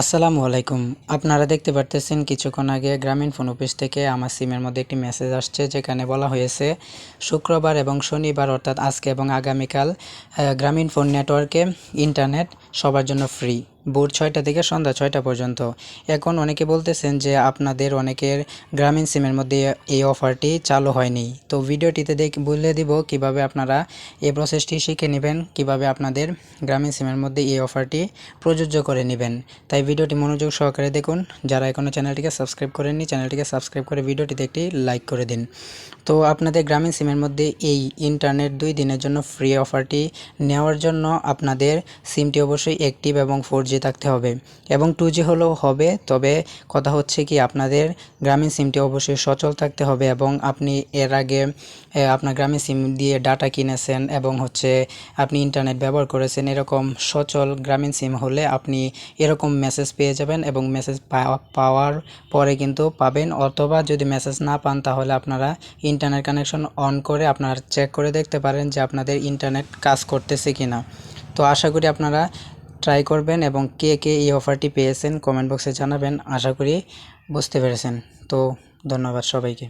আসসালামু আলাইকুম। আপনারা দেখতে পারতেছেন কিছুক্ষণ আগে গ্রামীণ ফোন অফিস থেকে আমার সিমের মধ্যে একটি মেসেজ আসছে, যেখানে বলা হয়েছে, শুক্রবার এবং শনিবার, অর্থাৎ আজকে এবং আগামীকাল গ্রামীণ ফোন নেটওয়ার্কে ইন্টারনেট সবার জন্য ফ্রি ভোর ছয়টা থেকে সন্ধ্যা ছয়টা পর্যন্ত। এখন অনেকে বলতেছেন যে আপনাদের অনেকের গ্রামীণ সিমের মধ্যে এই অফারটি চালু হয়নি। তো ভিডিওটিতে দেখ, বলে দিব কীভাবে আপনারা এই প্রসেসটি শিখে নেবেন, কীভাবে আপনাদের গ্রামীণ সিমের মধ্যে এই অফারটি প্রযোজ্য করে নেবেন। তাই ভিডিওটি মনোযোগ সহকারে দেখুন। যারা এখনও চ্যানেলটিকে সাবস্ক্রাইব করেননি, চ্যানেলটিকে সাবস্ক্রাইব করে ভিডিওটিতে একটি লাইক করে দিন। তো আপনাদের গ্রামীণ সিমের মধ্যে এই ইন্টারনেট দুই দিনের জন্য ফ্রি অফারটি নেওয়ার জন্য আপনাদের সিমটি অবশ্যই অ্যাক্টিভ এবং ফোর থাকতে হবে। এবং টু জি হলেও হবে, তবে কথা হচ্ছে কি আপনাদের গ্রামীণ সিমটি অবশ্যই সচল থাকতে হবে এবং আপনি এর আগে আপনার গ্রামীণ সিম দিয়ে ডাটা কিনেছেন এবং হচ্ছে আপনি ইন্টারনেট ব্যবহার করেছেন, এরকম সচল গ্রামীণ সিম হলে আপনি এরকম মেসেজ পেয়ে যাবেন এবং মেসেজ পাওয়ার পরে কিন্তু পাবেন। অথবা যদি মেসেজ না পান, তাহলে আপনারা ইন্টারনেট কানেকশন অন করে আপনারা চেক করে দেখতে পারেন যে আপনাদের ইন্টারনেট কাজ করতেছে কি না তো আশা করি আপনারা ট্রাই করবেন এবং কে কে এই অফারটি পেয়েছেন কমেন্ট বক্সে জানাবেন। আশা করি বুঝতে পেরেছেন। তো ধন্যবাদ সবাইকে।